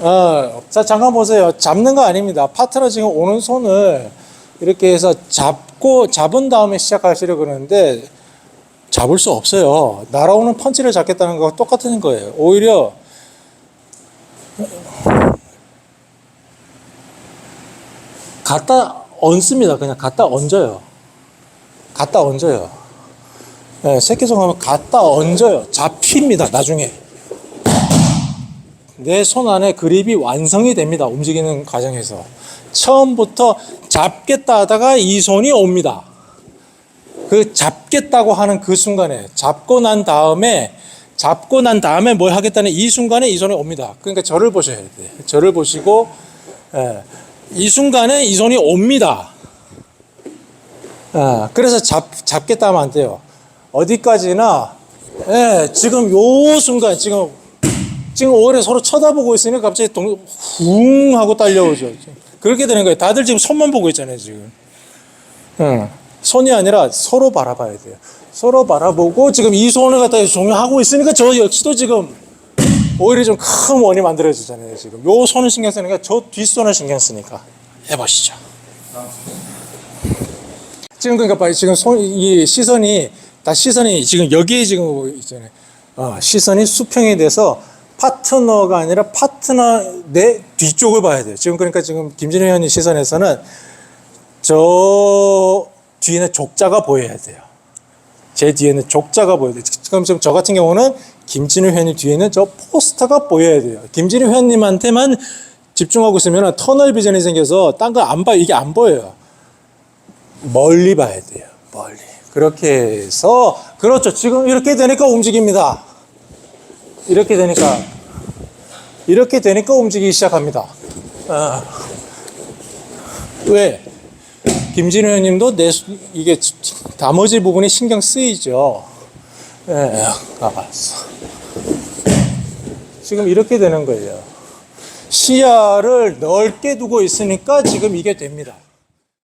어, 자, 잠깐 보세요. 잡는 거 아닙니다. 파트너 지금 오는 손을 이렇게 해서 잡고, 잡은 다음에 시작하시려고 그러는데, 잡을 수 없어요. 날아오는 펀치를 잡겠다는 거와 똑같은 거예요. 오히려, 갖다 얹습니다. 그냥 갖다 얹어요. 갖다 얹어요. 네, 새끼손 하면 갖다 얹어요. 잡힙니다. 나중에. 내 손 안에 그립이 완성이 됩니다. 움직이는 과정에서. 처음부터 잡겠다 하다가 이 손이 옵니다. 그 잡겠다고 하는 그 순간에 잡고 난 다음에 잡고 난 다음에 뭘 하겠다는 이 순간에 이 손이 옵니다. 그러니까 저를 보셔야 돼요. 저를 보시고 예, 이 순간에 이 손이 옵니다. 예, 그래서 잡, 잡겠다 하면 안 돼요. 어디까지나 예, 지금 요 순간 지금 지금 오래 서로 쳐다보고 있으니까 갑자기 동, 쿵 하고 딸려오죠. 그렇게 되는 거예요. 다들 지금 손만 보고 있잖아요, 지금. 응. 손이 아니라 서로 바라봐야 돼요. 서로 바라보고 지금 이 손을 갖다 종료하고 있으니까 저 역시도 지금 오히려 좀 큰 원이 만들어지잖아요, 지금. 요 손을 신경 쓰니까 저 뒷손을 신경 쓰니까. 해보시죠. 지금 그러니까 봐요. 지금 손, 이 시선이, 다 시선이 지금 여기에 지금 있잖아요. 어, 시선이 수평이 돼서 파트너가 아니라 파트너 내 뒤쪽을 봐야 돼요. 지금 그러니까 지금 김진우 의원님 시선에서는 저 뒤에는 족자가 보여야 돼요. 제 뒤에는 족자가 보여야 돼요. 지금 지금 저 같은 경우는 김진우 회원님 뒤에는 저 포스터가 보여야 돼요. 김진우 회원님한테만 집중하고 있으면 터널 비전이 생겨서 딴 거 안 봐요. 이게 안 보여요. 멀리 봐야 돼요. 멀리. 그렇게 해서 그렇죠. 지금 이렇게 되니까 움직입니다. 이렇게 되니까 이렇게 되니까 움직이기 시작합니다. 어. 왜? 김진우 의원님도 내 수- 이게 나머지 부분이 신경 쓰이죠. 예, 알았어. 지금 이렇게 되는 거예요. 시야를 넓게 두고 있으니까 지금 이게 됩니다.